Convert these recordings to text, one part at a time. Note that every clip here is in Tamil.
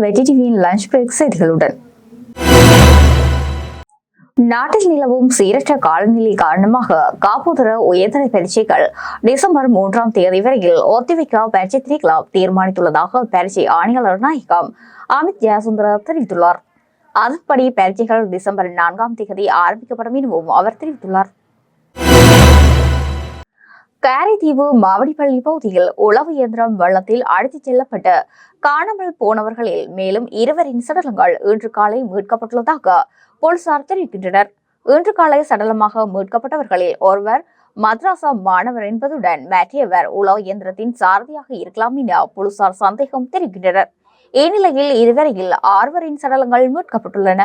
வெற்றி டிவியின் லஞ்ச் பிரேக் செய்திகளுடன். நாட்டில் நிலவும் சீரற்ற காலநிலை காரணமாக காப்புதர உயர்தர பரீட்சைகள் டிசம்பர் மூன்றாம் தேதி வரையில் ஒத்திவைக்க பரீட்சை கிளப் தீர்மானித்துள்ளதாக பரீட்சை ஆணையாளர் நாயகம் அமித் ஜெயசுந்தர தெரிவித்துள்ளார். அதன்படி பரீட்சைகள் டிசம்பர் நான்காம் தேதி ஆரம்பிக்கப்படும் எனவும் அவர் தெரிவித்துள்ளார். காரைதீவு மாவடிப்பள்ளி பகுதியில் உளவு இயந்திரம் வெள்ளத்தில் அழைத்துச் செல்லப்பட்டு காணாமல் போனவர்களில் மேலும் இருவரின் சடலங்கள் இன்று காலை மீட்கப்பட்டுள்ளதாக போலீசார் தெரிவிக்கின்றனர். இன்று காலை சடலமாக மீட்கப்பட்டவர்களில் ஒருவர் மദ്രാസ மாணவர் என்பதுடன் மற்றவர் உளவு இயந்திரத்தின் சாரதியாக இருக்கலாம் என போலீசார் சந்தேகம் தெரிவிக்கின்றனர். இந்நிலையில் இதுவரையில் ஆறுவரின் சடலங்கள் மீட்கப்பட்டுள்ளன.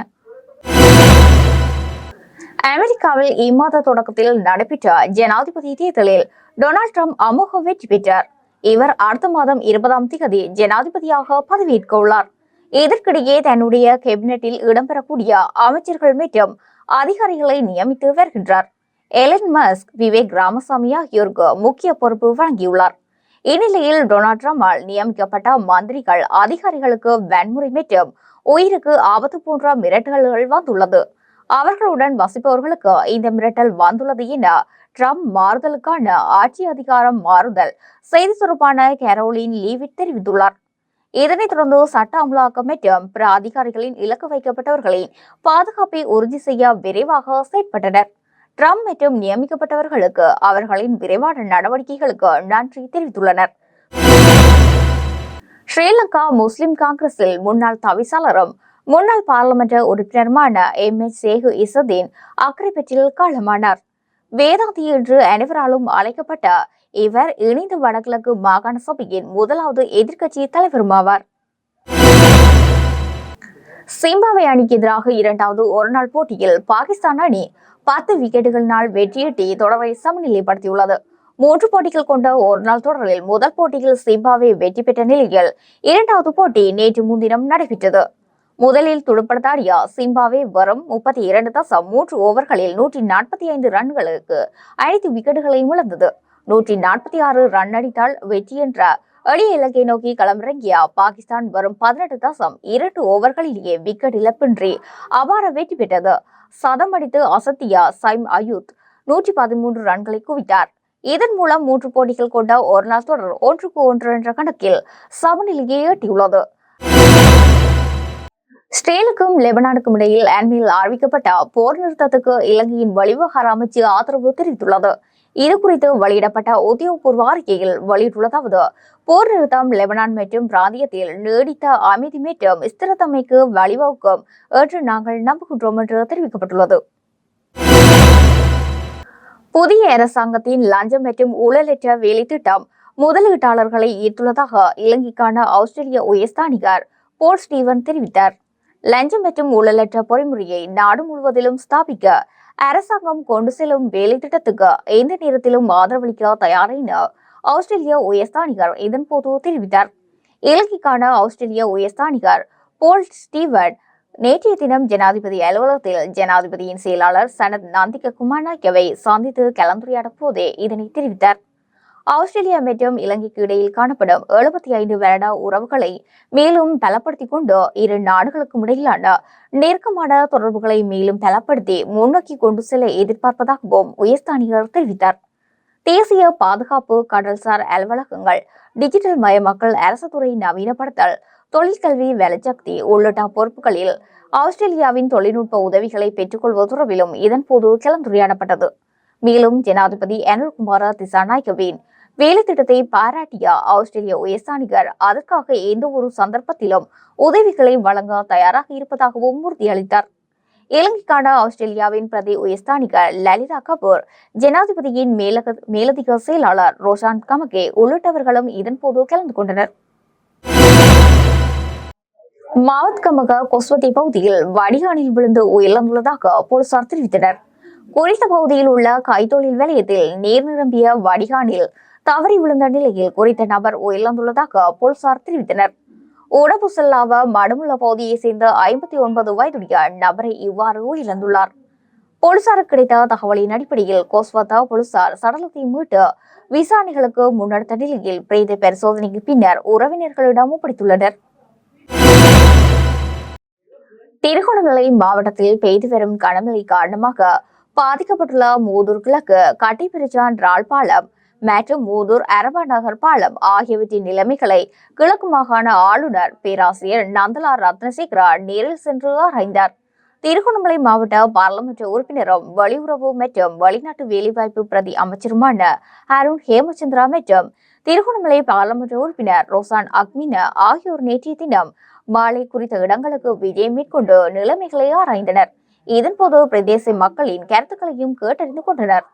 அமெரிக்காவில் இம்மாத தொடக்கத்தில் நடைபெற்ற ஜனாதிபதி தேர்தலில் டொனால்ட் ட்ரம்ப் அமோக வெற்றி பெற்றார் இவர் அடுத்த மாதம் இருபதாம் தேதி ஜனாதிபதியாக பதவியேற்க உள்ளார் இதற்கிடையே தன்னுடைய கேபினெட்டில் இடம்பெறக்கூடிய அமைச்சர்கள் மற்றும் அதிகாரிகளை நியமித்து வருகின்றார். எலன் மஸ்க் விவேக் ராமசாமி ஆகியோருக்கு முக்கிய பொறுப்பு வழங்கியுள்ளார். இந்நிலையில் டொனால்ட் ட்ரம்பால் நியமிக்கப்பட்ட மந்திரிகள் அதிகாரிகளுக்கு வன்முறை மற்றும் உயிருக்கு ஆபத்து போன்ற மிரட்டல்கள் வந்துள்ளது. அவர்களுடன் வசிப்பவர்களுக்கு இந்த மிரட்டல் வந்துள்ளது என ட்ரம்ப் மாறுதலுக்கான ஆட்சி அதிகாரம் மாறுதல் செய்தி தொடர்பான கேரோலின் லீவிட் தெரிவித்துள்ளார். இதனைத் தொடர்ந்து சட்ட அமலாக்கம் மற்றும் பிற அதிகாரிகளின் இலக்கு வைக்கப்பட்டவர்களின் பாதுகாப்பை உறுதி செய்ய விரைவாக செயற்பட்டனர். ட்ரம்ப் மற்றும் நியமிக்கப்பட்டவர்களுக்கு அவர்களின் விரைவான நடவடிக்கைகளுக்கு நன்றி தெரிவித்துள்ளனர். ஸ்ரீலங்கா முஸ்லிம் காங்கிரஸில் முன்னாள் தவிசாளரும் முன்னாள் பாராளுமன்ற உறுப்பினருமான எம். எச் சேகு இசதீன் அக்ரிபெட்டில் காலமானார். வேதாந்தி என்று அனைவராலும் அழைக்கப்பட்ட இவர் இணைந்த வடகிழக்கு மாகாண சபையின் முதலாவது எதிர்க்கட்சி தலைவருமாவார். சிம்பாவே அணிக்கு எதிராக இரண்டாவது ஒருநாள் போட்டியில் பாகிஸ்தான் அணி பத்து விக்கெட்டுகளினால் வெற்றியீட்டி தொடரை சமநிலைப்படுத்தியுள்ளது. மூன்று போட்டிகள் கொண்ட ஒருநாள் தொடரில் முதல் போட்டியில் சிம்பாவே வெற்றி பெற்ற நிலையில் இரண்டாவது போட்டி நேற்று முன்தினம் நடைபெற்றது. முதலில் துடுப்படுத்தாடிய சிம்பாவே வரும் முப்பத்தி இரண்டு தசம் மூன்று ஓவர்களில் நூற்றி நாற்பத்தி ஐந்து ரன்களுக்கு அனைத்து விக்கெட்டுகளையும் இழந்தது. நூற்றி நாற்பத்தி ஆறு ரன் அடித்தால் வெற்றி என்ற எளிய இலக்கை நோக்கி களமிறங்கிய பாகிஸ்தான் வரும் பதினெட்டு தசம் இரண்டு ஓவர்களிலேயே விக்கெட் இழப்பின்றி அபார வெற்றி பெற்றது. சதம் அடித்து அசத்திய சைம் அயூத் நூற்றி பதிமூன்று ரன்களை குவித்தார். இதன் மூலம் மூன்று போட்டிகள் கொண்ட ஒருநாள் தொடர் ஒன்றுக்கு ஒன்று என்ற கணக்கில் சமநிலையை எட்டியுள்ளது. ஸ்ரேலுக்கும் லெபனானுக்கும் இடையில் அண்மையில் அறிவிக்கப்பட்ட போர் நிறுத்தத்துக்கு இலங்கையின் வலிவகார அமைச்சு ஆதரவு தெரிவித்துள்ளது. இது குறித்து வெளியிடப்பட்ட உத்தியோகபூர்வ அறிக்கையில் வெளியிட்டுள்ளதாவது போர் நிறுத்தம் லெபனான் மற்றும் பிராந்தியத்தில் நீடித்த அமைதி மற்றும் ஸ்திரத்தன்மைக்கு வழிவகுக்கும் என்று நாங்கள் நம்புகின்றோம் என்று தெரிவிக்கப்பட்டுள்ளது. புதிய அரசாங்கத்தின் லஞ்சம் மற்றும் ஊழலற்ற வேலை திட்டம் முதலீட்டாளர்களை ஈர்த்துள்ளதாக இலங்கைக்கான ஆஸ்திரேலிய உயர்ஸ்தானிகர் போல் ஸ்டீவன் தெரிவித்தார். லஞ்சம் மற்றும் ஊழலற்ற பொறிமுறையை நாடு முழுவதிலும் ஸ்தாபிக்க அரசாங்கம் கொண்டு செல்லும் வேலை திட்டத்துக்கு எந்த நேரத்திலும் ஆதரவளிக்க தயார் என ஆஸ்திரேலிய உயர்ஸ்தானிகர் இதன்போது தெரிவித்தார். இலங்கைக்கான ஆஸ்திரேலிய உயர்ஸ்தானிகர் போல் ஸ்டீவன் நேற்றைய தினம் ஜனாதிபதி அலுவலகத்தில் ஜனாதிபதியின் செயலாளர் சனத் நந்திக குமாரநாயக்கவை சந்தித்து கலந்துரையாட போதே இதனை தெரிவித்தார். ஆஸ்திரேலியா மற்றும் இலங்கைக்கு இடையில் காணப்படும் எழுபத்தி ஐந்து வருட உறவுகளை மேலும் பலப்படுத்திக் கொண்டு இரு நாடுகளுக்கும் இடையிலான நெருக்கமான தொடர்புகளை மேலும் பலப்படுத்தி முன்னோக்கி கொண்டு செல்ல எதிர்பார்ப்பதாகவும் உயர்ஸ்தானிகர் தெரிவித்தார். தேசிய பாதுகாப்பு கடல்சார் அலுவலகங்கள் டிஜிட்டல் மயமாக்கல் அரசு துறை நவீனப்படுத்தல் தொழிற்கல்வி வேலைசக்தி உள்ளிட்ட பொறுப்புகளில் ஆஸ்திரேலியாவின் தொழில்நுட்ப உதவிகளை பெற்றுக்கொள்வது தொடர்பிலும் இதன்போது கலந்துரையாடப்பட்டது. மேலும் ஜனாதிபதி அனுர்குமார திசாநாயகவின் வேலை திட்டத்தை பாராட்டிய ஆஸ்திரேலிய உயர்ஸ்தானிகர் அதற்காக எந்த ஒரு சந்தர்ப்பத்திலும் உதவிகளை வழங்க தயாராக இருப்பதாகவும் உறுதியளித்தார். இலங்கைக்கான ஆஸ்திரேலியாவின் பிரதி உயர்ஸ்தானிகர் லலிதா கபூர் ஜனாதிபதியின் மேலக மேலதிக செயலாளர் ரோஷான் கமகே உள்ளிட்டவர்களும் இதன்போது கலந்து கொண்டனர். மாவத் கமக கொஸ்வதி பகுதியில் வடிகானில் விழுந்து உயிரிழந்துள்ளதாக போலீசார் தெரிவித்தனர். குறித்த பகுதியில் உள்ள கைத்தொழில் வலயத்தில் நீர் நிரம்பிய வடிகானில் தவறி விழுந்த நிலையில் குறித்த நபர் உயிரிழந்துள்ளதாக போலீசார் தெரிவித்தனர். உடம்பு செல்லாவ மடுமுள்ள பகுதியை சேர்ந்த ஐம்பத்தி ஒன்பது வயதுடைய நபரை இவ்வாறு உயிரிழந்துள்ளார். போலீசாருக்கு கிடைத்த தகவலின் அடிப்படையில் கோஸ்வத்தா போலீசார் சடலத்தை மீட்டு விசாரணைகளுக்கு முன்னெடுத்த நிலையில் பிரேத பரிசோதனைக்கு பின்னர் உறவினர்களிடம் ஒப்படைத்துள்ளனர். திருகோணமலை மாவட்டத்தில் பெய்து வரும் கனமழை காரணமாக பாதிக்கப்பட்டுள்ள மூதூர் கிழக்கு கட்டிப்பிரிச்சான் ராள்பாலம் மற்றும் மூதூர் அரபாநகர் பாலம் ஆகியவற்றின் நிலைமைகளை கிழக்கு மாகாண ஆளுநர் பேராசிரியர் நந்தலா ரத்னசேகரா நேரில் சென்று ஆராய்ந்தார். திருகோணமலை மாவட்ட பாராளுமன்ற உறுப்பினரும் வெளியுறவு மற்றும் வெளிநாட்டு வேலைவாய்ப்பு பிரதி அமைச்சருமான அருண் ஹேமச்சந்திரா மற்றும் திருகோணமலை பாராளுமன்ற உறுப்பினர் ரோசான் அக்மின ஆகியோர் நேற்றைய தினம் மாலை குறித்த இடங்களுக்கு விஜயம் மேற்கொண்டு நிலைமைகளை ஆராய்ந்தனர். இதன்போது பிரதேச மக்களின் கருத்துக்களையும் கேட்டறிந்து கொண்டனர்.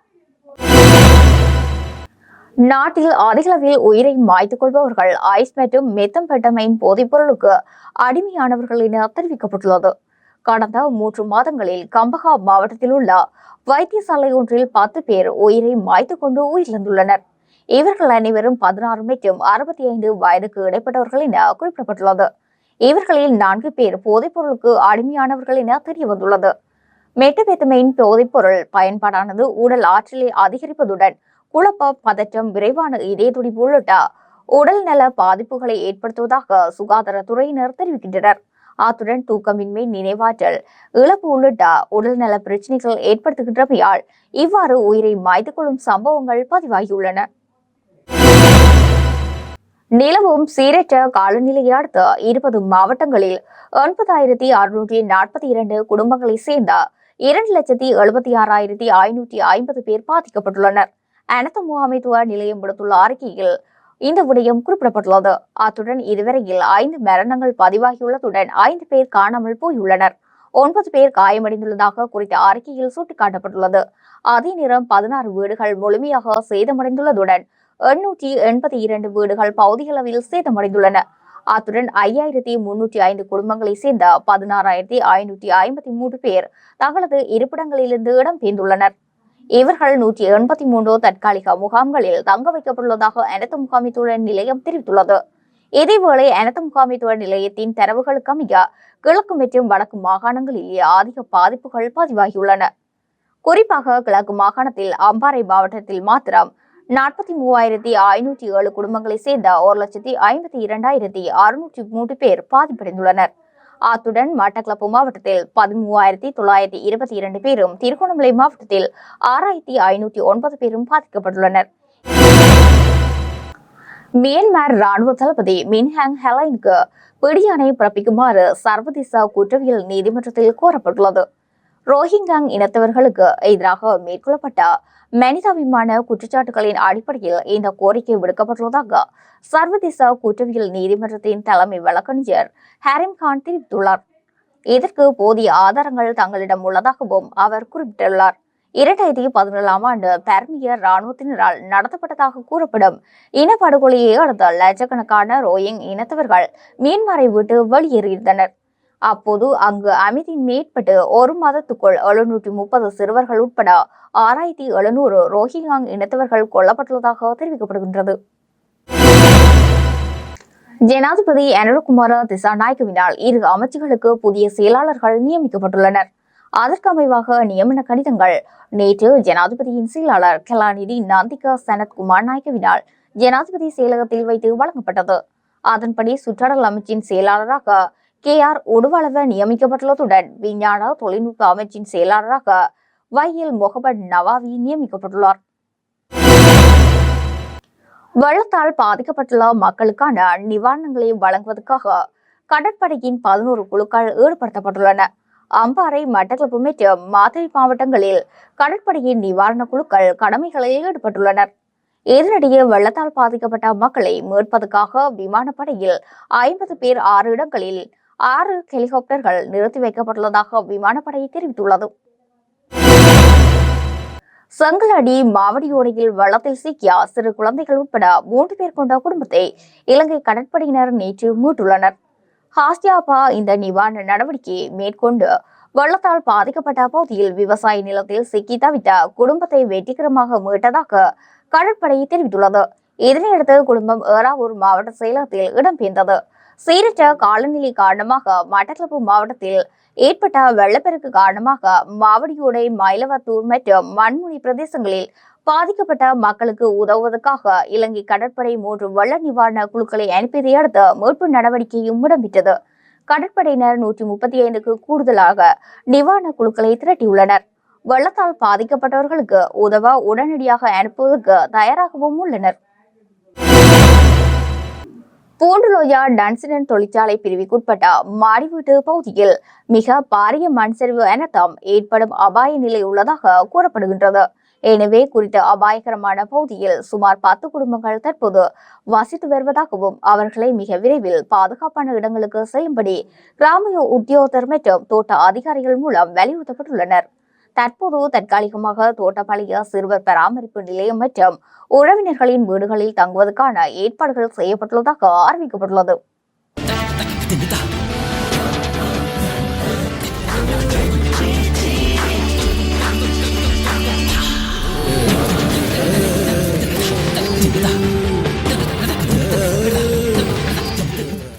நாட்டில் அதிகளவில் உயிரை மாய்த்துக் கொள்பவர்கள் ஐஸ் மற்றும் மெத்தம்பெட்டமைன் போதைப் பொருளுக்கு அடிமையானவர்கள் என தெரிவிக்கப்பட்டுள்ளது. கடந்த மூன்று மாதங்களில் கம்பஹா மாவட்டத்தில் உள்ள வைத்தியசாலை ஒன்றில் பத்து பேர் உயிரை மாய்த்துக் கொண்டு உயிரிழந்துள்ளனர். இவர்கள் அனைவரும் பதினாறு மற்றும் அறுபத்தி ஐந்து வயதுக்கு இடைப்பட்டவர்கள் என குறிப்பிடப்பட்டுள்ளது. இவர்களில் நான்கு பேர் போதைப் பொருளுக்கு அடிமையானவர்கள் என தெரிய வந்துள்ளது மெட்டபெத்தமைன் போதைப் பொருள் பயன்பாடானது உடல் ஆற்றலை அதிகரிப்பதுடன் குழப்பம் பதற்றம் விரைவான இதய துடிப்பு உள்ளிட்ட உடல் நல பாதிப்புகளை ஏற்படுத்துவதாக சுகாதாரத்துறையினர் தெரிவிக்கின்றனர். அத்துடன் தூக்கமின்மை நினைவாற்றல் இழப்பு உள்ளிட்ட உடல்நல பிரச்சனைகள் ஏற்படுத்துகின்றமையால் இவ்வாறு உயிரை மாய்த்து கொள்ளும் சம்பவங்கள் பதிவாகியுள்ளன. நிலவும் சீரற்ற காலநிலையை அடுத்து இருபது மாவட்டங்களில் ஒன்பதாயிரத்தி அறுநூற்றி நாற்பத்தி இரண்டு குடும்பங்களை சேர்ந்த இரண்டு லட்சத்தி எழுபத்தி ஆறாயிரத்தி ஐநூற்றி ஐம்பது பேர் பாதிக்கப்பட்டுள்ளனர். அனைத்து முகாமைத்துவ நிலையம் விடுத்துள்ள அறிக்கையில் இந்த விடயம் குறிப்பிடப்பட்டுள்ளது. அத்துடன் இதுவரையில் ஐந்து மரணங்கள் பதிவாகியுள்ளதுடன் ஐந்து பேர் காணாமல் போயுள்ளனர். ஒன்பது பேர் காயமடைந்துள்ளதாக குறித்த அறிக்கையில் சுட்டிக்காட்டப்பட்டுள்ளது. அதே நேரம் பதினாறு வீடுகள் முழுமையாக சேதமடைந்துள்ளதுடன் எண்ணூற்றி எண்பத்தி இரண்டு வீடுகள் பகுதியளவில் சேதமடைந்துள்ளன. அத்துடன் ஐயாயிரத்தி முன்னூற்றி ஐந்து குடும்பங்களை சேர்ந்த பதினாறாயிரத்தி ஐநூற்றி ஐம்பத்தி மூன்று பேர் தங்களது இருப்பிடங்களிலிருந்து இடம்பெயர்ந்துள்ளனர் இவர்கள் நூற்றி எண்பத்தி மூன்று தற்காலிக முகாம்களில் தங்க வைக்கப்பட்டுள்ளதாக அனைத்து முகாமித்துவ நிலையம் தெரிவித்துள்ளது. இதேவேளை அனைத்து முகாமித்துவ நிலையத்தின் தரவுகளுக்கு அமைய கிழக்கு மற்றும் வடக்கு மாகாணங்களிலேயே அதிக பாதிப்புகள் பதிவாகியுள்ளன. குறிப்பாக கிழக்கு மாகாணத்தில் அம்பாறை மாவட்டத்தில் மாத்திரம் நாற்பத்தி மூவாயிரத்தி ஐநூற்றி ஏழு குடும்பங்களை சேர்ந்த ஒரு லட்சத்தி ஐம்பத்தி இரண்டாயிரத்தி அறுநூற்றி மூன்று பேர் பாதிப்படைந்துள்ளனர். அத்துடன் மட்டக்களப்பு மாவட்டத்தில் பதிமூவாயிரத்தி தொள்ளாயிரத்தி இருபத்தி இரண்டு பேரும் திருகோணமலை மாவட்டத்தில் ஆறாயிரத்தி ஐநூற்றி ஒன்பது பேரும் பாதிக்கப்பட்டுள்ளனர். மியான்மர் ராணுவ தளபதி மின்ஹாங் ஹெலைனுக்கு பிடியானை பிறப்பிக்குமாறு சர்வதேச குற்றவியல் நீதிமன்றத்தில் கோரப்பட்டுள்ளது. ரோஹிங்காங் இனத்தவர்களுக்கு எதிராக மேற்கொள்ளப்பட்ட மனிதாபிமான குற்றச்சாட்டுகளின் அடிப்படையில் இந்த கோரிக்கை விடுக்கப்பட்டுள்ளதாக சர்வதேச குற்றவியல் நீதிமன்றத்தின் தலைமை வழக்கறிஞர் ஹரிம் கான் தெரிவித்துள்ளார். இதற்கு போதிய ஆதாரங்கள் தங்களிடம் உள்ளதாகவும் அவர் குறிப்பிட்டுள்ளார். இரண்டாயிரத்தி பதினேழாம் ஆண்டு பர்மிய இராணுவத்தினரால் நடத்தப்பட்டதாக கூறப்படும் இனப்படுகொலையை அடுத்த லட்சக்கணக்கான ரோயிங் இனத்தவர்கள் மியான்மரை விட்டு வெளியேறியிருந்தனர். அப்போது அங்கு அமைதி மேற்பட்டு ஒரு மாதத்துக்குள் எழுநூற்றி முப்பது சிறுவர்கள் உட்பட ஆறாயிரத்தி எழுநூறு ரோஹிங்காங் இனத்தவர்கள் கொல்லப்பட்டுள்ளதாக தெரிவிக்கப்படுகின்றது. ஜனாதிபதி அனுரகுமார திசாநாயக்கவினால் இரு அமைச்சுகளுக்கு புதிய செயலாளர்கள் நியமிக்கப்பட்டுள்ளனர். அதற்கு அமைவாக நியமன கடிதங்கள். நேற்று ஜனாதிபதியின் செயலாளர் கலாநிதி நந்திகா சனத்குமார் நாயக்கவினால் ஜனாதிபதி செயலகத்தில் வைத்து வழங்கப்பட்டது. அதன்படி சுற்றாடல் அமைச்சின் செயலாளராக கே ஆர் உடுவளவ நியமிக்கப்பட்டுள்ளதுடன் விஞ்ஞான தொழில்நுட்ப அமைச்சின் செயலாளராக வைஎல் முகமது நவாவி நியமிக்கப்பட்டுள்ளார். வெள்ளத்தால் பாதிக்கப்பட்டுள்ள மக்களுக்கான நிவாரணங்களை வழங்குவதற்காக கடற்படையின் பதினோரு குழுக்கள் ஈடுபடுத்தப்பட்டுள்ளன அம்பாறை மட்டக்களப்பு மற்றும் மாதிரி மாவட்டங்களில் கடற்படையின் நிவாரண குழுக்கள் கடமைகளில் ஈடுபட்டுள்ளனர். இதனிடையே வெள்ளத்தால் பாதிக்கப்பட்ட மக்களை மீட்பதற்காக விமானப்படையில் ஐம்பது பேர் ஆறு இடங்களில் ஆறு ஹெலிகாப்டர்கள் நிறுத்தி வைக்கப்பட்டுள்ளதாக விமானப்படை தெரிவித்துள்ளது. செங்கலடி மாவடியோடையில் வள்ளத்தில் சிக்கிய சிறு குழந்தைகள் உட்பட மூன்று பேர் கொண்ட குடும்பத்தை இலங்கை கடற்படையினர் நேற்று மீட்டுள்ளனர். ஹாஸ்தியாபா இந்த நிவாரண நடவடிக்கையை மேற்கொண்டு வெள்ளத்தால் பாதிக்கப்பட்ட பகுதியில் விவசாய நிலத்தில் சிக்கி தவித்த குடும்பத்தை வெற்றிகரமாக மீட்டதாக கடற்படை தெரிவித்துள்ளது. இதனையடுத்து குடும்பம் ஏறாவூர் மாவட்ட செயலகத்தில் இடம்பெயர்ந்தது. சீரற்ற காலநிலை காரணமாக மட்டக்களப்பு மாவட்டத்தில் ஏற்பட்ட வெள்ளப்பெருக்கு காரணமாக மாவடியோடை மயிலவத்தூர் மற்றும் மண்முனை பிரதேசங்களில் பாதிக்கப்பட்ட மக்களுக்கு உதவுவதற்காக இலங்கை கடற்படை மூன்று வெள்ள நிவாரண குழுக்களை அனுப்பியதை அடுத்து மீட்பு நடவடிக்கையும் இடம்பெற்றது. கடற்படையினர் நூற்றி முப்பத்தி ஐந்துக்கு கூடுதலாக நிவாரண குழுக்களை திரட்டியுள்ளனர். வெள்ளத்தால் பாதிக்கப்பட்டவர்களுக்கு உதவ உடனடியாக அனுப்புவதற்கு தயாராகவும் உள்ளனர். பூண்டுலோயா டன்சிடன் தொழிற்சாலை பிரிவுக்குட்பட்ட மாடிவீட்டு பகுதியில் மிக பாரிய மண் சரிவு அனர்த்தம் ஏற்படும் அபாய நிலை உள்ளதாக கூறப்படுகின்றது. எனவே குறித்த அபாயகரமான பகுதியில் சுமார் பத்து குடும்பங்கள் தற்போது வசித்து வருவதாகவும் அவர்களை மிக விரைவில் பாதுகாப்பான இடங்களுக்கு செல்லும்படி கிராமிய உத்தியோகத்தர் மற்றும் தோட்ட அதிகாரிகள் மூலம் வலியுறுத்தப்பட்டுள்ளனர். தற்போது தற்காலிகமாக தோட்டப்பாளைய சிறுவர் பராமரிப்பு நிலையம் மற்றும் உறவினர்களின் வீடுகளில் தங்குவதற்கான ஏற்பாடுகள் செய்யப்பட்டுள்ளதாக அறிவிக்கப்பட்டுள்ளது Yeah.